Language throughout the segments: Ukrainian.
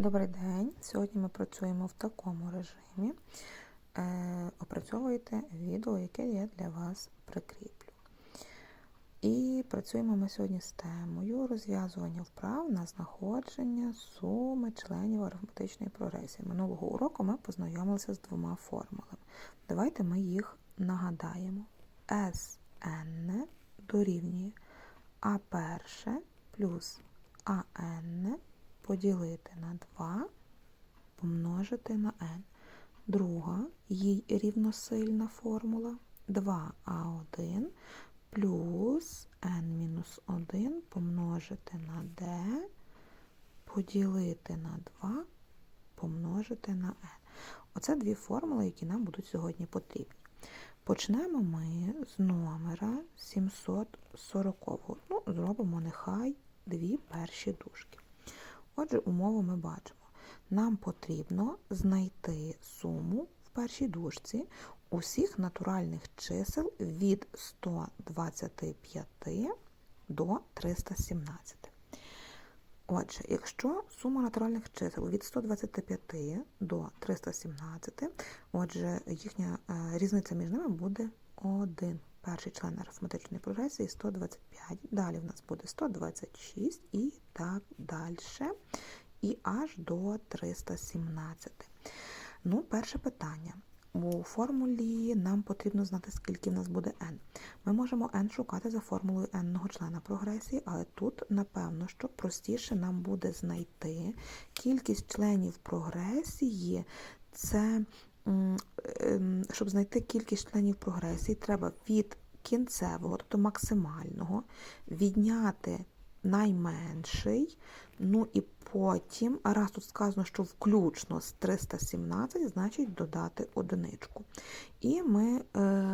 Добрий день. Сьогодні ми працюємо в такому режимі. Е, опрацьовуєте відео, яке я для вас прикріплю. І працюємо ми сьогодні з темою розв'язування вправ на знаходження суми членів арифметичної прогресії. Минулого уроку ми познайомилися з двома формулами. Давайте ми їх нагадаємо. Sn дорівнює А перше плюс АН поділити на 2 помножити на n. Друга їй рівносильна формула 2а1 плюс n-1 помножити на d поділити на 2 помножити на n. Оце дві формули, які нам будуть сьогодні потрібні. Почнемо ми з номера 740. Ну, зробимо нехай дві перші дужки. Отже, умову ми бачимо. Нам потрібно знайти суму в першій дужці усіх натуральних чисел від 125 до 317. Отже, якщо сума натуральних чисел від 125 до 317, отже, їхня е, різниця між ними буде 1. Перший член арифметичної прогресії 125. Далі в нас буде 126 і так далі. І аж до 317. Ну, перше питання. У формулі нам потрібно знати, скільки в нас буде n. Ми можемо n шукати за формулою n-ного члена прогресії, але тут, напевно, що простіше нам буде знайти кількість членів прогресії. Це щоб знайти кількість членів прогресії, треба від кінцевого, тобто максимального, відняти найменший, ну і потім, раз тут сказано, що включно з 317, значить додати одиничку. І ми е,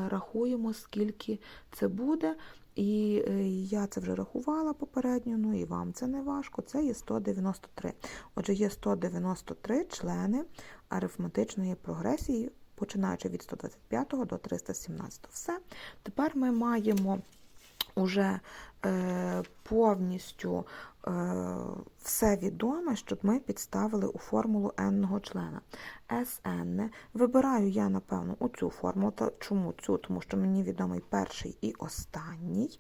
рахуємо, скільки це буде. І е, я це вже рахувала попередньо, ну і вам це не важко. Це є 193. Отже, є 193 члени арифметичної прогресії, починаючи від 125 до 317. Все. Тепер ми маємо уже е, повністю е, все відоме, щоб ми підставили у формулу n-ного члена. Sn вибираю я, напевно, у цю формулу. Та чому цю? Тому що мені відомий перший і останній.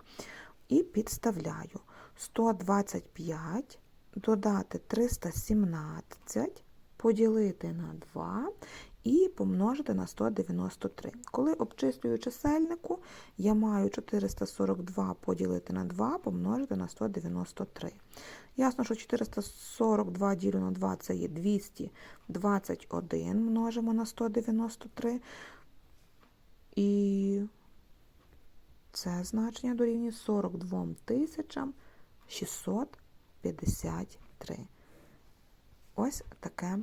І підставляю 125 додати 317 поділити на 2 і помножити на 193. Коли обчислюю чисельнику, я маю 442 поділити на 2 помножити на 193. Ясно, що 442 ділю на 2 це є 221 множимо на 193. І це значення дорівнює 42 653. Ось таке,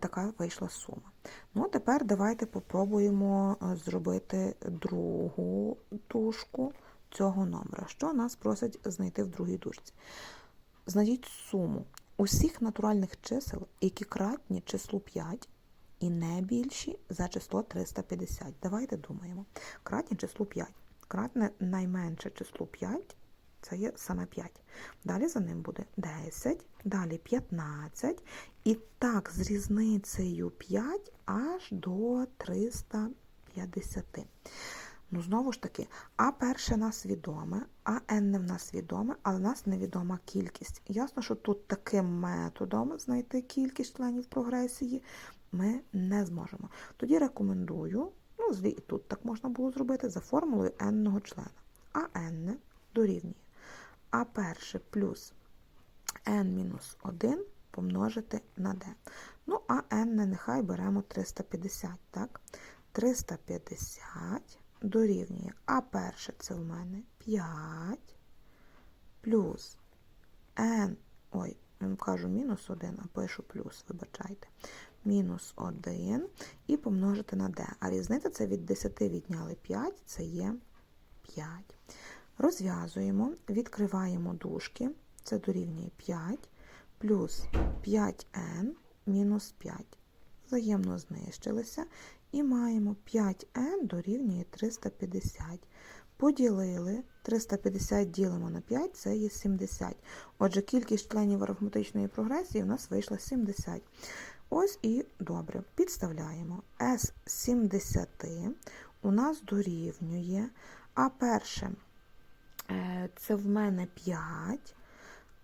така вийшла сума. Ну, тепер давайте попробуємо е, зробити другу дужку цього номера. Що нас просять знайти в другій дужці? Знайдіть суму усіх натуральних чисел, які кратні числу 5 і не більші за число 350. Давайте думаємо. Кратні числу 5. Кратне найменше число 5 це є саме 5. Далі за ним буде 10, далі 15. І так, з різницею 5 аж до 350. Ну, знову ж таки, А перше нас відоме, а n в нас відоме, але в нас невідома кількість. Ясно, що тут таким методом знайти кількість членів прогресії ми не зможемо. Тоді рекомендую, ну, і тут так можна було зробити, за формулою n-ного члена. А n дорівнює а перше плюс n-1 помножити на d. Ну, а n нехай беремо 350, так? 350 дорівнює, а перше це в мене 5 плюс n, ой, кажу мінус 1, а пишу плюс, вибачайте, мінус 1 і помножити на d. А різниця це від 10 відняли 5, це є 5. Розв'язуємо, відкриваємо дужки, це дорівнює 5 плюс 5n мінус 5. Взаємно знищилися і маємо 5n дорівнює 350. Поділили 350 ділимо на 5, це є 70. Отже, кількість членів арифметичної прогресії у нас вийшла 70. Ось і добре. Підставляємо. С 70 у нас дорівнює. А перше е, це в мене 5.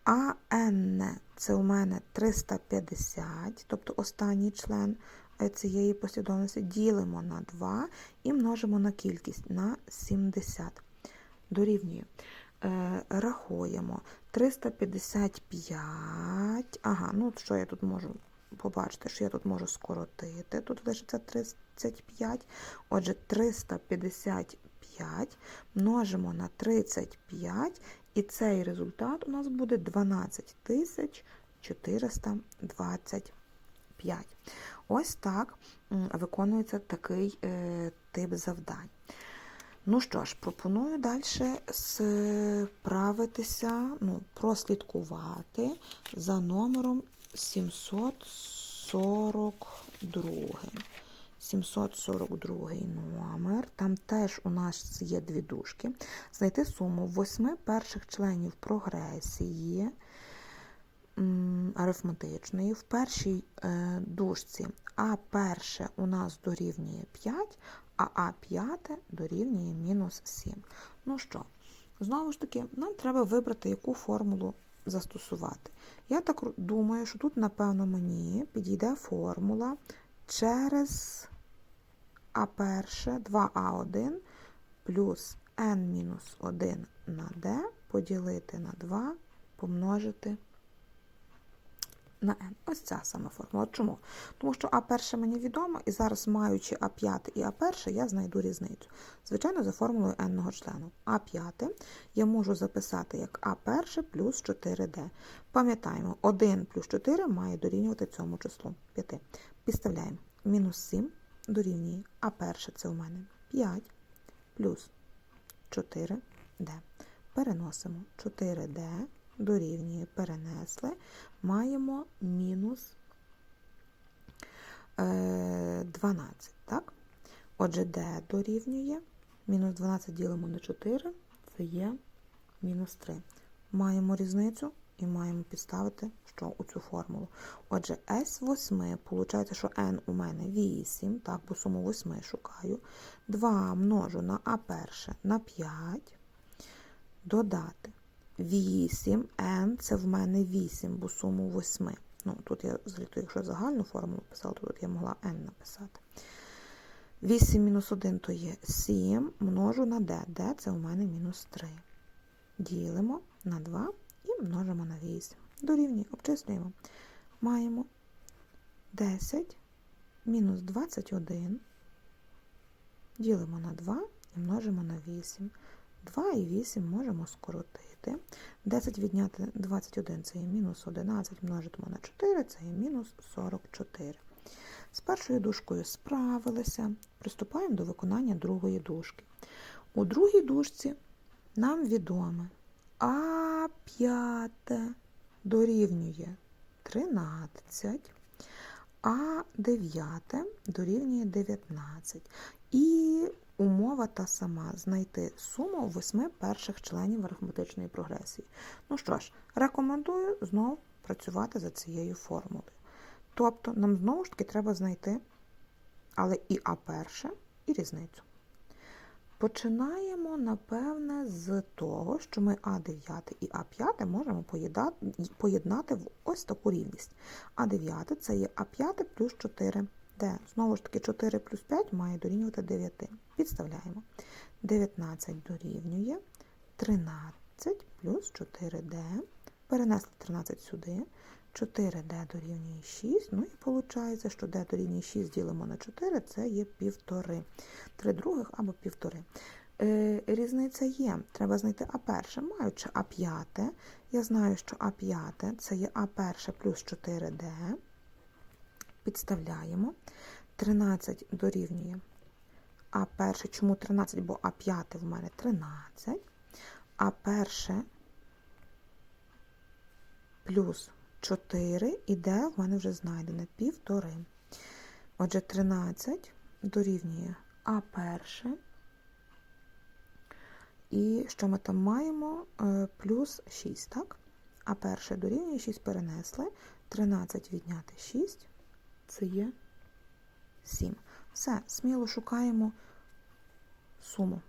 А n це у мене 350, тобто останній член е, цієї послідовності, ділимо на 2 і множимо на кількість на 70. Дорівнює. Е, рахуємо 355. Ага, ну що я тут можу побачити, що я тут можу скоротити. Тут лишиться 35. Отже, 355 множимо на 35, і цей результат у нас буде 12 425. Ось так виконується такий е, тип завдань. Ну що ж, пропоную далі справитися, ну, прослідкувати за номером 742. 742 номер. Там теж у нас є дві дужки. Знайти суму восьми перших членів прогресії арифметичної. В першій е, дужці А перше у нас дорівнює 5, а А п'яте дорівнює мінус 7. Ну що, знову ж таки, нам треба вибрати, яку формулу застосувати. Я так думаю, що тут, напевно, мені підійде формула через А перше 2А1 плюс n-1 на d поділити на 2 помножити на n. Ось ця сама формула. Чому? Тому що А1 мені відомо, і зараз, маючи А5 і А1, я знайду різницю. Звичайно, за формулою n члену. А5 я можу записати як А1 плюс 4D. Пам'ятаємо, 1 плюс 4 має дорівнювати цьому числу 5. Підставляємо мінус 7 дорівнює А1 це у мене 5 плюс 4D. Переносимо 4D дорівнює, перенесли, маємо мінус 12. так? Отже, d дорівнює, мінус 12 ділимо на 4, це є мінус 3. Маємо різницю і маємо підставити що у цю формулу. Отже, S8, виходить, що n у мене 8, так, бо суму 8 шукаю. 2 множу на А1 на 5, додати 8, n це в мене 8, бо суму 8. Ну, Тут я, якщо загальну формулу писала, то тут я могла n написати. 8 мінус 1 то є 7, множу на d. d це у мене мінус 3. Ділимо на 2 і множимо на 8. Дорівнює, обчислюємо. Маємо 10 мінус 21. Ділимо на 2 і множимо на 8. 2 і 8 можемо скоротити. 10 відняти 21 це є мінус 11, множимо на 4, це є мінус 44. З першою дужкою справилися. Приступаємо до виконання другої дужки. У другій дужці нам відоме А5 дорівнює 13, а 9 дорівнює 19. І умова та сама знайти суму восьми перших членів арифметичної прогресії. Ну що ж, рекомендую знову працювати за цією формулою. Тобто, нам знову ж таки треба знайти, але і А перше, і різницю. Починаємо, напевне, з того, що ми А9 і А5 можемо поєднати в ось таку рівність. А9 це є А5 плюс 4 d. Знову ж таки, 4 плюс 5 має дорівнювати 9. Підставляємо. 19 дорівнює 13 плюс 4D. Перенесли 13 сюди. 4D дорівнює 6. Ну і виходить, що D дорівнює 6 ділимо на 4, це є півтори. 3 других або півтори. Е, різниця є. Треба знайти А1, маючи А5. Я знаю, що А5 це є А1 плюс 4D. Підставляємо. 13 дорівнює А1. Чому 13? Бо А5 в мене 13. А1 плюс 4 і в мене вже знайдене півтори. Отже, 13 дорівнює А1 І що ми там маємо? Е, Плюс 6, так? А перше дорівнює 6 перенесли. 13 відняти 6 це є 7. Все, сміло шукаємо суму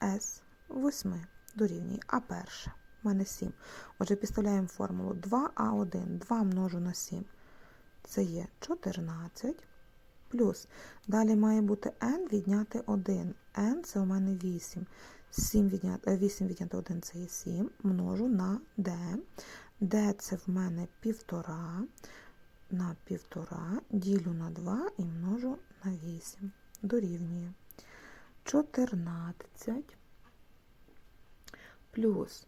S 8 дорівнює А перше. У мене 7. Отже, підставляємо формулу 2А1. 2 множу на 7. Це є 14. Плюс. Далі має бути n відняти 1. n це у мене 8. 7 відняти, 8 відняти 1 це є 7. Множу на d. d це в мене 1,5 на 1,5. Ділю на 2 і множу на 8. Дорівнює 14 плюс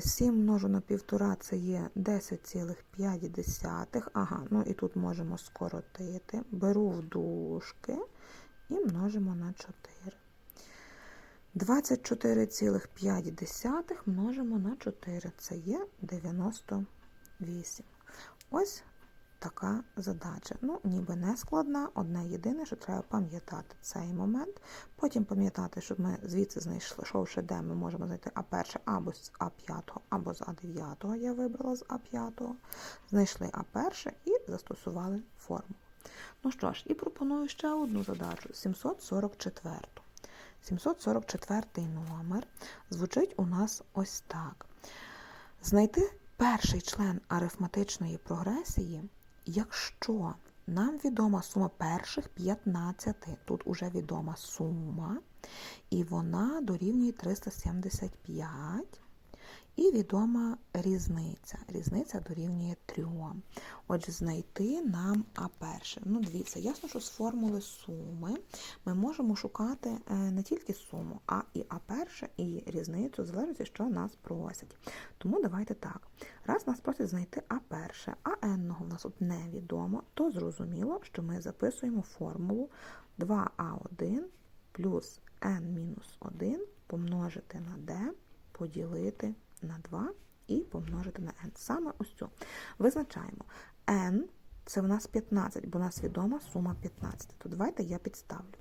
7 множу на 1,5 це є 10,5. Ага, ну і тут можемо скоротити. Беру в дужки і множимо на 4. 24,5 множимо на 4. Це є 98. Ось така задача. Ну, ніби не складна, одне єдине, що треба пам'ятати цей момент. Потім пам'ятати, щоб ми звідси знайшли, шовши, де ми можемо знайти А1 або з А5, або з А9. Я вибрала з А5. Знайшли А1 і застосували формулу. Ну що ж, і пропоную ще одну задачу 744. 744 номер звучить у нас ось так. Знайти перший член арифметичної прогресії, якщо нам відома сума перших 15, тут уже відома сума, і вона дорівнює 375. І відома різниця. Різниця дорівнює 3. Отже, знайти нам А1. Ну, дивіться, ясно, що з формули суми ми можемо шукати е, не тільки суму, а і А1, і різницю, в залежності, що нас просять. Тому давайте так. Раз нас просять знайти А1, а n в нас тут невідомо, то зрозуміло, що ми записуємо формулу 2А1 плюс n-1 помножити на d, поділити на 2 і помножити на n. Саме ось цю. Визначаємо n це в нас 15, бо у нас відома сума 15. То давайте я підставлю.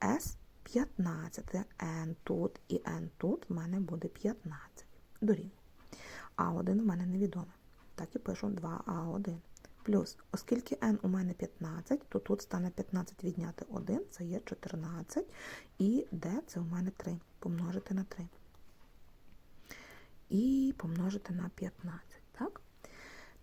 S 15, n тут і n тут в мене буде 15. Дорівнює. А1 в мене невідоме. Так і пишу 2А1. Плюс, оскільки n у мене 15, то тут стане 15 відняти 1, це є 14. І d це у мене 3. Помножити на 3 і помножити на 15. Так?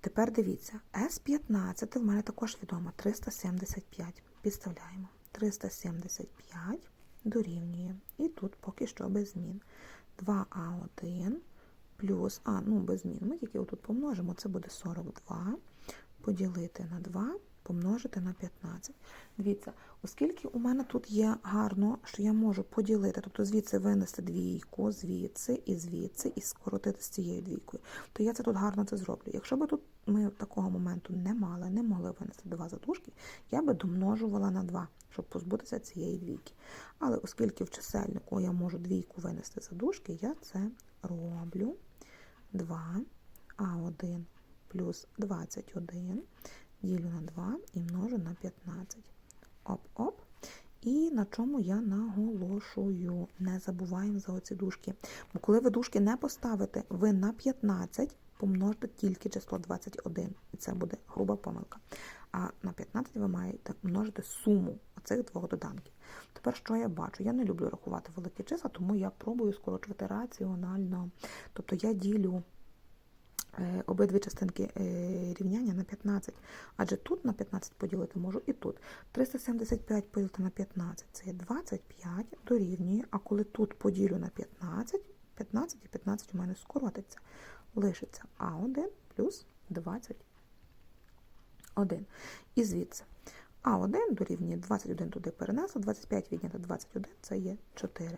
Тепер дивіться, S15 в мене також відомо 375. Підставляємо. 375 дорівнює. І тут поки що без змін. 2А1 плюс, а, ну, без змін. Ми тільки отут помножимо, це буде 42. Поділити на 2 помножити на 15. Дивіться, оскільки у мене тут є гарно, що я можу поділити, тобто звідси винести двійку, звідси і звідси, і скоротити з цією двійкою, то я це тут гарно це зроблю. Якщо б тут ми такого моменту не мали, не могли винести два задушки, я би домножувала на 2, щоб позбутися цієї двійки. Але оскільки в чисельнику я можу двійку винести задушки, я це роблю 2, А1 плюс 21 ділю на 2 і множу на 15. Оп-оп. І на чому я наголошую. Не забуваємо за оці дужки. Бо коли ви дужки не поставите, ви на 15 помножите тільки число 21. І це буде груба помилка. А на 15 ви маєте множити суму оцих двох доданків. Тепер, що я бачу? Я не люблю рахувати великі числа, тому я пробую скорочувати раціонально. Тобто я ділю обидві частинки е, рівняння на 15. Адже тут на 15 поділити можу і тут. 375 поділити на 15 це є 25 дорівнює, а коли тут поділю на 15, 15 і 15 у мене скоротиться. Лишиться А1 плюс 21. І звідси А1 дорівнює 21 туди перенесло, 25 відняти 21 це є 4.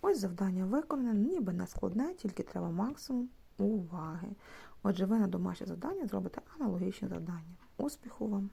Ось завдання виконане, ніби не складне, тільки треба максимум уваги. Отже, ви на домашнє завдання зробите аналогічні завдання. Успіху вам!